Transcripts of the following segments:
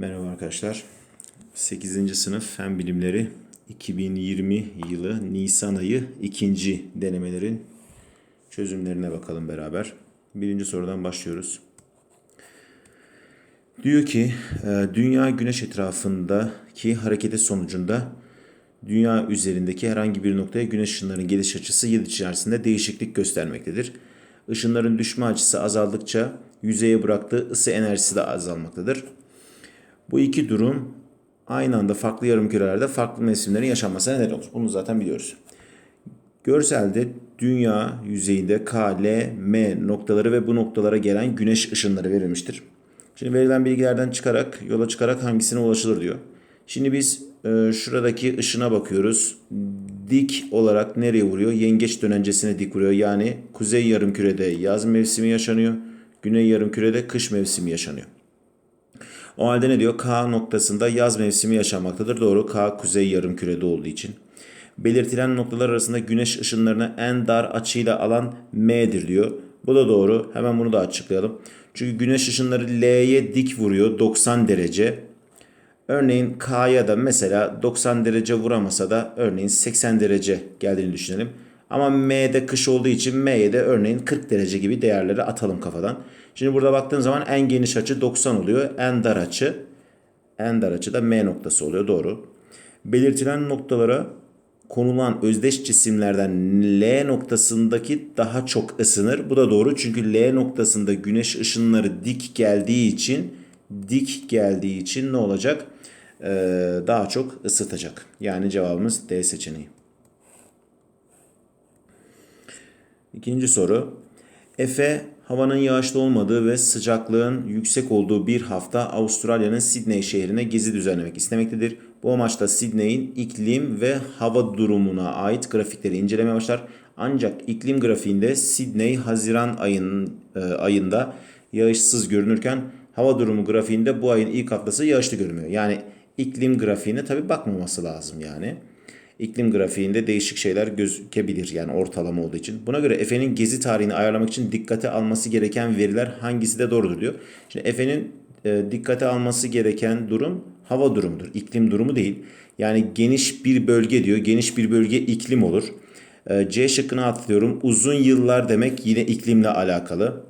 Merhaba arkadaşlar. 8. sınıf Fen Bilimleri 2020 yılı Nisan ayı ikinci denemelerin çözümlerine bakalım beraber. Birinci sorudan başlıyoruz. Diyor ki e, dünya güneş etrafındaki hareketi sonucunda dünya üzerindeki herhangi bir noktaya güneş ışınlarının geliş açısı yıl içerisinde değişiklik göstermektedir. Işınların düşme açısı azaldıkça yüzeye bıraktığı ısı enerjisi de azalmaktadır. Bu iki durum aynı anda farklı yarımkürelerde farklı mevsimlerin yaşanmasına neden olur. Bunu zaten biliyoruz. Görselde dünya yüzeyinde K, L, M noktaları ve bu noktalara gelen güneş ışınları verilmiştir. Şimdi verilen bilgilerden çıkarak, yola çıkarak hangisine ulaşılır diyor. Şimdi biz e, şuradaki ışına bakıyoruz. Dik olarak nereye vuruyor? Yengeç dönencesine dik vuruyor. Yani kuzey yarımkürede yaz mevsimi yaşanıyor. Güney yarımkürede kış mevsimi yaşanıyor. O halde ne diyor? K noktasında yaz mevsimi yaşanmaktadır. Doğru. K kuzey yarımkürede olduğu için. Belirtilen noktalar arasında güneş ışınlarını en dar açıyla alan M'dir diyor. Bu da doğru. Hemen bunu da açıklayalım. Çünkü güneş ışınları L'ye dik vuruyor 90 derece. Örneğin K'ya da mesela 90 derece vuramasa da örneğin 80 derece geldiğini düşünelim. Ama M'de kış olduğu için M'ye de örneğin 40 derece gibi değerleri atalım kafadan. Şimdi burada baktığın zaman en geniş açı 90 oluyor. En dar açı en dar açı da M noktası oluyor. Doğru. Belirtilen noktalara konulan özdeş cisimlerden L noktasındaki daha çok ısınır. Bu da doğru çünkü L noktasında güneş ışınları dik geldiği için dik geldiği için ne olacak? Ee, daha çok ısıtacak. Yani cevabımız D seçeneği. İkinci soru. Efe havanın yağışlı olmadığı ve sıcaklığın yüksek olduğu bir hafta Avustralya'nın Sydney şehrine gezi düzenlemek istemektedir. Bu amaçla Sydney'in iklim ve hava durumuna ait grafikleri incelemeye başlar. Ancak iklim grafiğinde Sydney Haziran ayının, e, ayında yağışsız görünürken hava durumu grafiğinde bu ayın ilk haftası yağışlı görünüyor. Yani iklim grafiğine tabi bakmaması lazım yani iklim grafiğinde değişik şeyler gözükebilir yani ortalama olduğu için. Buna göre Efe'nin gezi tarihini ayarlamak için dikkate alması gereken veriler hangisi de doğrudur diyor. Şimdi Efe'nin e, dikkate alması gereken durum hava durumudur. iklim durumu değil. Yani geniş bir bölge diyor. Geniş bir bölge iklim olur. E, C şıkkını atlıyorum. Uzun yıllar demek yine iklimle alakalı.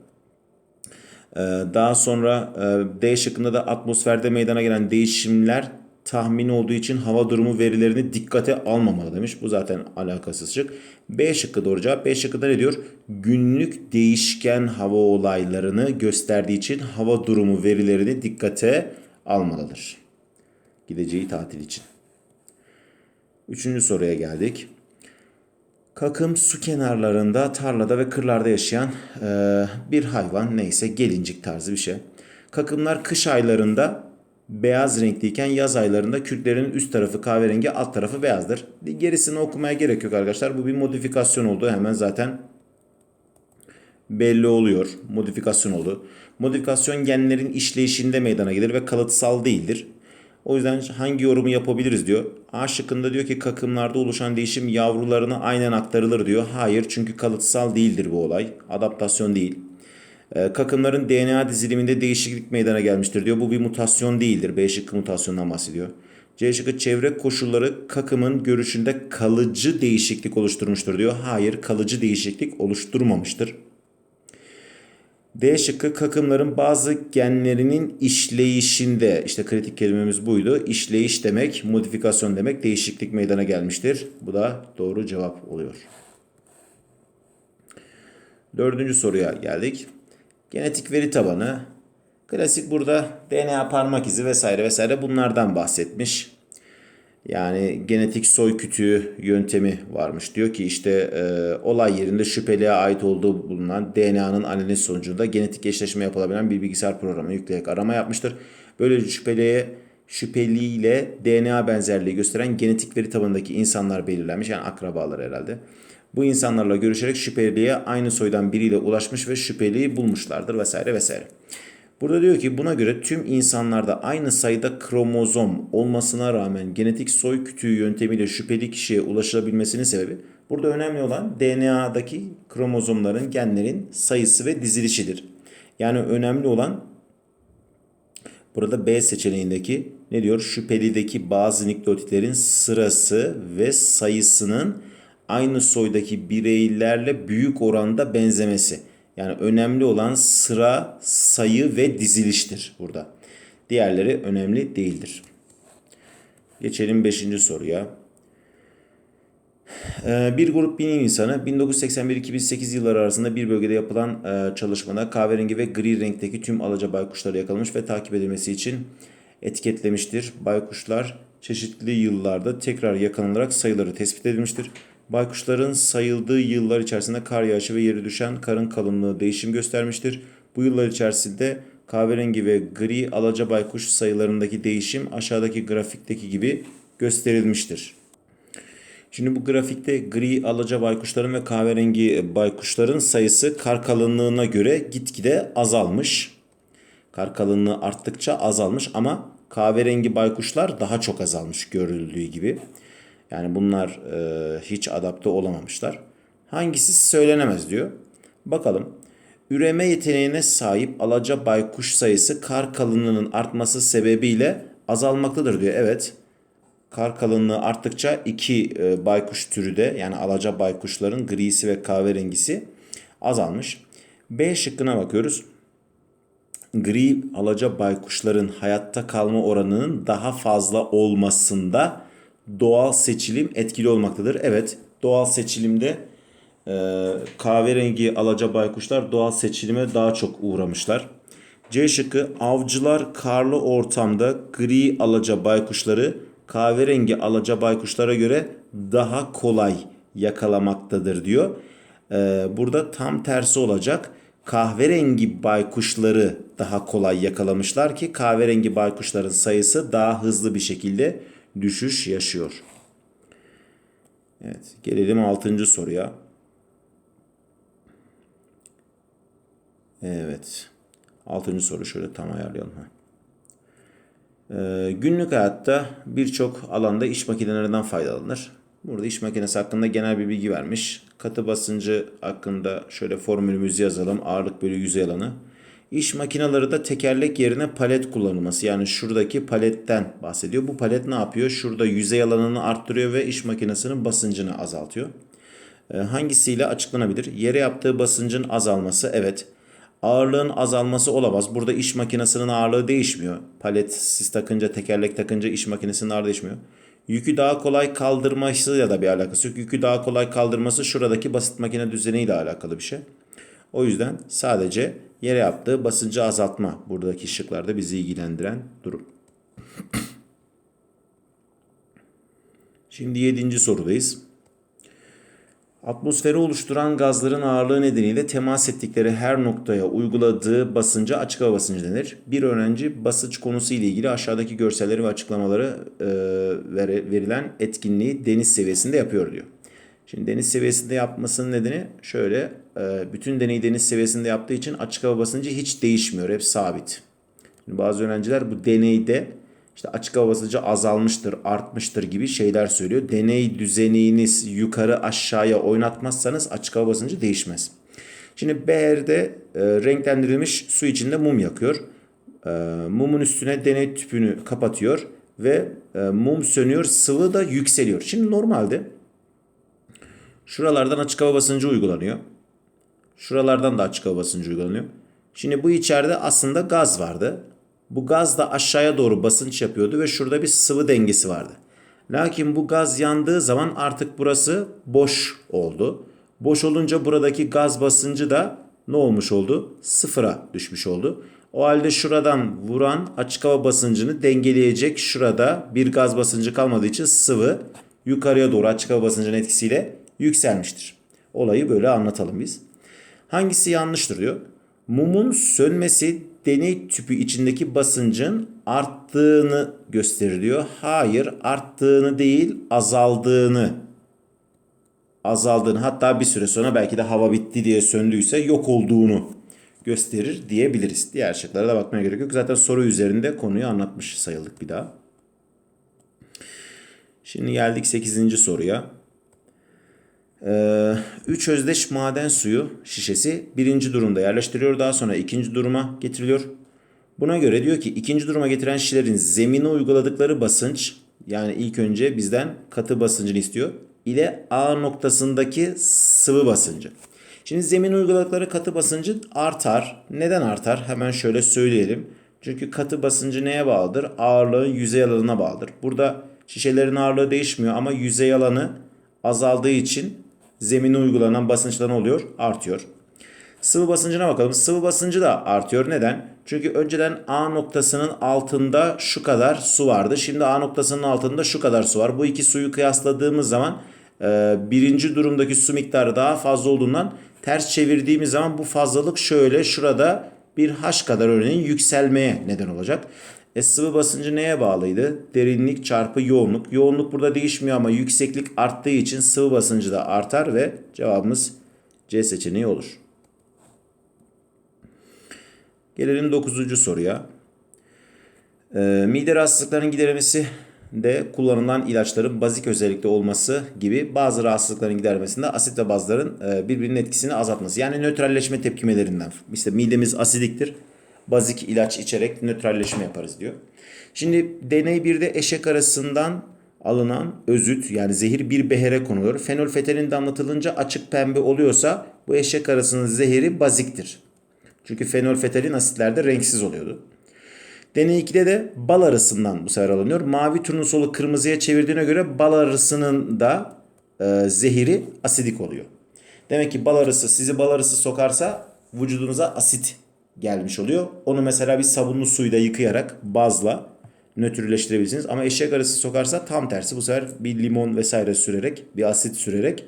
E, daha sonra e, D şıkkında da atmosferde meydana gelen değişimler tahmin olduğu için hava durumu verilerini dikkate almamalı demiş. Bu zaten alakasız şık. B şıkkı doğru cevap. B şıkkı da ne diyor? Günlük değişken hava olaylarını gösterdiği için hava durumu verilerini dikkate almalıdır. Gideceği tatil için. Üçüncü soruya geldik. Kakım su kenarlarında, tarlada ve kırlarda yaşayan e, bir hayvan neyse gelincik tarzı bir şey. Kakımlar kış aylarında beyaz renkliyken yaz aylarında kürklerin üst tarafı kahverengi alt tarafı beyazdır. Gerisini okumaya gerek yok arkadaşlar. Bu bir modifikasyon oldu. Hemen zaten belli oluyor. Modifikasyon oldu. Modifikasyon genlerin işleyişinde meydana gelir ve kalıtsal değildir. O yüzden hangi yorumu yapabiliriz diyor. A şıkkında diyor ki kakımlarda oluşan değişim yavrularına aynen aktarılır diyor. Hayır çünkü kalıtsal değildir bu olay. Adaptasyon değil. Ee, kakımların DNA diziliminde değişiklik meydana gelmiştir diyor. Bu bir mutasyon değildir. B şıkkı mutasyondan bahsediyor. C şıkkı çevre koşulları kakımın görüşünde kalıcı değişiklik oluşturmuştur diyor. Hayır kalıcı değişiklik oluşturmamıştır. D şıkkı kakımların bazı genlerinin işleyişinde işte kritik kelimemiz buydu. İşleyiş demek, modifikasyon demek, değişiklik meydana gelmiştir. Bu da doğru cevap oluyor. Dördüncü soruya geldik. Genetik veri tabanı. Klasik burada DNA parmak izi vesaire vesaire bunlardan bahsetmiş. Yani genetik soy kütüğü yöntemi varmış. Diyor ki işte e, olay yerinde şüpheliye ait olduğu bulunan DNA'nın analiz sonucunda genetik eşleşme yapılabilen bir bilgisayar programı yükleyerek arama yapmıştır. Böylece şüpheliye şüpheliyle DNA benzerliği gösteren genetik veri tabanındaki insanlar belirlenmiş. Yani akrabalar herhalde. Bu insanlarla görüşerek şüpheliye aynı soydan biriyle ulaşmış ve şüpheliyi bulmuşlardır vesaire vesaire. Burada diyor ki buna göre tüm insanlarda aynı sayıda kromozom olmasına rağmen genetik soy kütüğü yöntemiyle şüpheli kişiye ulaşılabilmesinin sebebi burada önemli olan DNA'daki kromozomların genlerin sayısı ve dizilişidir. Yani önemli olan Burada B seçeneğindeki ne diyor? Şüphelideki bazı nükleotitlerin sırası ve sayısının aynı soydaki bireylerle büyük oranda benzemesi. Yani önemli olan sıra, sayı ve diziliştir burada. Diğerleri önemli değildir. Geçelim 5. soruya. Ee, Bir grup bilim insanı 1981-2008 yılları arasında bir bölgede yapılan e, çalışmada kahverengi ve gri renkteki tüm alaca baykuşları yakalamış ve takip edilmesi için etiketlemiştir. Baykuşlar çeşitli yıllarda tekrar yakalanılarak sayıları tespit edilmiştir. Baykuşların sayıldığı yıllar içerisinde kar yağışı ve yeri düşen karın kalınlığı değişim göstermiştir. Bu yıllar içerisinde kahverengi ve gri alaca baykuş sayılarındaki değişim aşağıdaki grafikteki gibi gösterilmiştir. Şimdi bu grafikte gri alaca baykuşların ve kahverengi baykuşların sayısı kar kalınlığına göre gitgide azalmış. Kar kalınlığı arttıkça azalmış ama kahverengi baykuşlar daha çok azalmış görüldüğü gibi. Yani bunlar e, hiç adapte olamamışlar. Hangisi söylenemez diyor. Bakalım. Üreme yeteneğine sahip alaca baykuş sayısı kar kalınlığının artması sebebiyle azalmaktadır diyor. Evet kar kalınlığı arttıkça iki e, baykuş türü de yani alaca baykuşların grisi ve kahverengisi azalmış. B şıkkına bakıyoruz. Gri alaca baykuşların hayatta kalma oranının daha fazla olmasında doğal seçilim etkili olmaktadır. Evet doğal seçilimde e, kahverengi alaca baykuşlar doğal seçilime daha çok uğramışlar. C şıkkı avcılar karlı ortamda gri alaca baykuşları kahverengi alaca baykuşlara göre daha kolay yakalamaktadır diyor. Ee, burada tam tersi olacak. Kahverengi baykuşları daha kolay yakalamışlar ki kahverengi baykuşların sayısı daha hızlı bir şekilde düşüş yaşıyor. Evet, gelelim 6. soruya. Evet. 6. soru şöyle tam ayarlayalım. Ha. Ee, günlük hayatta birçok alanda iş makinelerinden faydalanır. Burada iş makinesi hakkında genel bir bilgi vermiş. Katı basıncı hakkında şöyle formülümüzü yazalım. Ağırlık bölü yüzey alanı. İş makineleri de tekerlek yerine palet kullanılması. Yani şuradaki paletten bahsediyor. Bu palet ne yapıyor? Şurada yüzey alanını arttırıyor ve iş makinesinin basıncını azaltıyor. Ee, hangisiyle açıklanabilir? Yere yaptığı basıncın azalması evet ağırlığın azalması olamaz. Burada iş makinesinin ağırlığı değişmiyor. Palet siz takınca, tekerlek takınca iş makinesinin ağırlığı değişmiyor. Yükü daha kolay kaldırması ya da bir alakası yok. Yükü daha kolay kaldırması şuradaki basit makine düzeniyle alakalı bir şey. O yüzden sadece yere yaptığı basıncı azaltma buradaki şıklarda bizi ilgilendiren durum. Şimdi yedinci sorudayız. Atmosferi oluşturan gazların ağırlığı nedeniyle temas ettikleri her noktaya uyguladığı basınca açık hava basıncı denir. Bir öğrenci basınç konusu ile ilgili aşağıdaki görselleri ve açıklamaları e, verilen etkinliği deniz seviyesinde yapıyor diyor. Şimdi deniz seviyesinde yapmasının nedeni şöyle. E, bütün deneyi deniz seviyesinde yaptığı için açık hava basıncı hiç değişmiyor. Hep sabit. Şimdi bazı öğrenciler bu deneyde işte açık hava basıncı azalmıştır, artmıştır gibi şeyler söylüyor. Deney düzeniniz yukarı aşağıya oynatmazsanız açık hava basıncı değişmez. Şimdi beğerde e, renklendirilmiş su içinde mum yakıyor. E, mumun üstüne deney tüpünü kapatıyor ve e, mum sönüyor, sıvı da yükseliyor. Şimdi normalde şuralardan açık hava basıncı uygulanıyor. Şuralardan da açık hava basıncı uygulanıyor. Şimdi bu içeride aslında gaz vardı. Bu gaz da aşağıya doğru basınç yapıyordu ve şurada bir sıvı dengesi vardı. Lakin bu gaz yandığı zaman artık burası boş oldu. Boş olunca buradaki gaz basıncı da ne olmuş oldu? Sıfıra düşmüş oldu. O halde şuradan vuran açık hava basıncını dengeleyecek şurada bir gaz basıncı kalmadığı için sıvı yukarıya doğru açık hava basıncının etkisiyle yükselmiştir. Olayı böyle anlatalım biz. Hangisi yanlıştır diyor. Mumun sönmesi deney tüpü içindeki basıncın arttığını gösteriliyor. Hayır arttığını değil azaldığını azaldığını hatta bir süre sonra belki de hava bitti diye söndüyse yok olduğunu gösterir diyebiliriz. Diğer şıklara da bakmaya gerek yok. Zaten soru üzerinde konuyu anlatmış sayıldık bir daha. Şimdi geldik 8. soruya. 3 ee, özdeş maden suyu şişesi birinci durumda yerleştiriliyor. Daha sonra ikinci duruma getiriliyor. Buna göre diyor ki ikinci duruma getiren şişelerin zemine uyguladıkları basınç yani ilk önce bizden katı basıncını istiyor ile A noktasındaki sıvı basıncı. Şimdi zemin uyguladıkları katı basıncı artar. Neden artar? Hemen şöyle söyleyelim. Çünkü katı basıncı neye bağlıdır? Ağırlığın yüzey alanına bağlıdır. Burada şişelerin ağırlığı değişmiyor ama yüzey alanı azaldığı için zemine uygulanan basınçlar ne oluyor? Artıyor. Sıvı basıncına bakalım. Sıvı basıncı da artıyor. Neden? Çünkü önceden A noktasının altında şu kadar su vardı. Şimdi A noktasının altında şu kadar su var. Bu iki suyu kıyasladığımız zaman e, birinci durumdaki su miktarı daha fazla olduğundan ters çevirdiğimiz zaman bu fazlalık şöyle şurada bir H kadar örneğin yükselmeye neden olacak. E, sıvı basıncı neye bağlıydı? Derinlik çarpı yoğunluk. Yoğunluk burada değişmiyor ama yükseklik arttığı için sıvı basıncı da artar ve cevabımız C seçeneği olur. Gelelim 9. soruya. E, mide rahatsızlıklarının giderilmesi de kullanılan ilaçların bazik özellikte olması gibi bazı rahatsızlıkların gidermesinde asit ve bazların e, birbirinin etkisini azaltması. Yani nötralleşme tepkimelerinden. İşte midemiz asidiktir. Bazik ilaç içerek nötralleşme yaparız diyor. Şimdi deney 1'de eşek arasından alınan özüt yani zehir bir behere konuluyor. Fenolfetalin damlatılınca açık pembe oluyorsa bu eşek arasının zehiri baziktir. Çünkü fenolfetalin asitlerde renksiz oluyordu. Deney 2'de de bal arısından bu sefer alınıyor. Mavi turnusolu kırmızıya çevirdiğine göre bal arısının da e, zehiri asidik oluyor. Demek ki bal arısı sizi bal arısı sokarsa vücudunuza asit gelmiş oluyor. Onu mesela bir sabunlu suyla yıkayarak bazla nötrleştirebilirsiniz. Ama eşek arısı sokarsa tam tersi bu sefer bir limon vesaire sürerek bir asit sürerek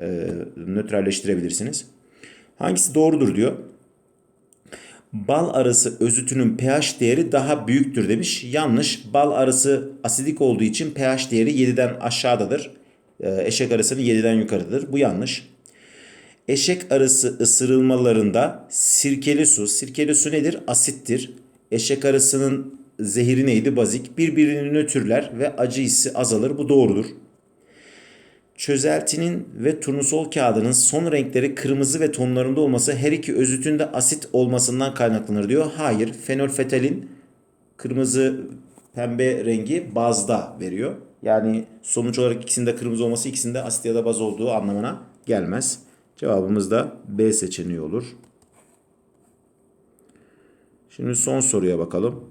e, nötralleştirebilirsiniz. Hangisi doğrudur diyor. Bal arısı özütünün pH değeri daha büyüktür demiş. Yanlış. Bal arısı asidik olduğu için pH değeri 7'den aşağıdadır. Ee, eşek arısının 7'den yukarıdır. Bu yanlış. Eşek arısı ısırılmalarında sirkeli su, sirkeli su nedir? Asittir. Eşek arısının zehri neydi? Bazik. Birbirini nötrler ve acı hissi azalır. Bu doğrudur. Çözeltinin ve turnusol kağıdının son renkleri kırmızı ve tonlarında olması her iki özütün de asit olmasından kaynaklanır diyor. Hayır, fenolfetalin kırmızı pembe rengi bazda veriyor. Yani sonuç olarak ikisinde kırmızı olması ikisinde asit ya da baz olduğu anlamına gelmez. Cevabımız da B seçeneği olur. Şimdi son soruya bakalım.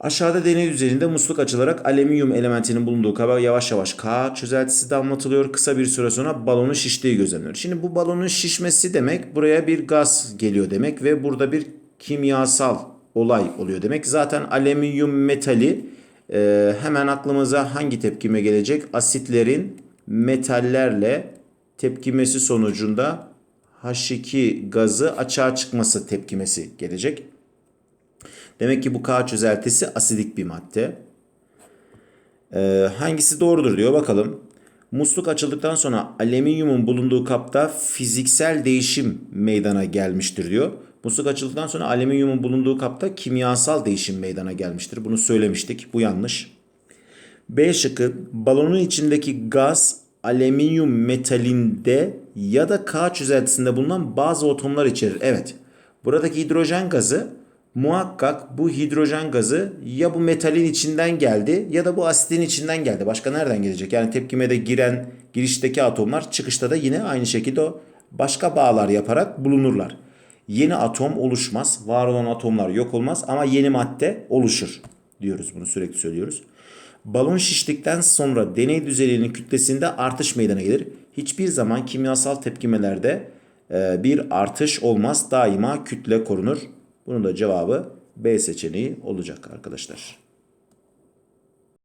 Aşağıda deney üzerinde musluk açılarak alüminyum elementinin bulunduğu kaba yavaş yavaş K çözeltisi damlatılıyor. Kısa bir süre sonra balonun şiştiği gözleniyor. Şimdi bu balonun şişmesi demek buraya bir gaz geliyor demek ve burada bir kimyasal olay oluyor demek. Zaten alüminyum metali e, hemen aklımıza hangi tepkime gelecek? Asitlerin metallerle tepkimesi sonucunda H2 gazı açığa çıkması tepkimesi gelecek. Demek ki bu K çözeltisi asidik bir madde. Ee, hangisi doğrudur diyor bakalım. Musluk açıldıktan sonra alüminyumun bulunduğu kapta fiziksel değişim meydana gelmiştir diyor. Musluk açıldıktan sonra alüminyumun bulunduğu kapta kimyasal değişim meydana gelmiştir. Bunu söylemiştik. Bu yanlış. B şıkkı balonun içindeki gaz alüminyum metalinde ya da K çözeltisinde bulunan bazı atomlar içerir. Evet. Buradaki hidrojen gazı muhakkak bu hidrojen gazı ya bu metalin içinden geldi ya da bu asitin içinden geldi. Başka nereden gelecek? Yani tepkimede giren girişteki atomlar çıkışta da yine aynı şekilde o başka bağlar yaparak bulunurlar. Yeni atom oluşmaz. Var olan atomlar yok olmaz ama yeni madde oluşur diyoruz. Bunu sürekli söylüyoruz. Balon şiştikten sonra deney düzeyinin kütlesinde artış meydana gelir. Hiçbir zaman kimyasal tepkimelerde e, bir artış olmaz. Daima kütle korunur. Bunun da cevabı B seçeneği olacak arkadaşlar.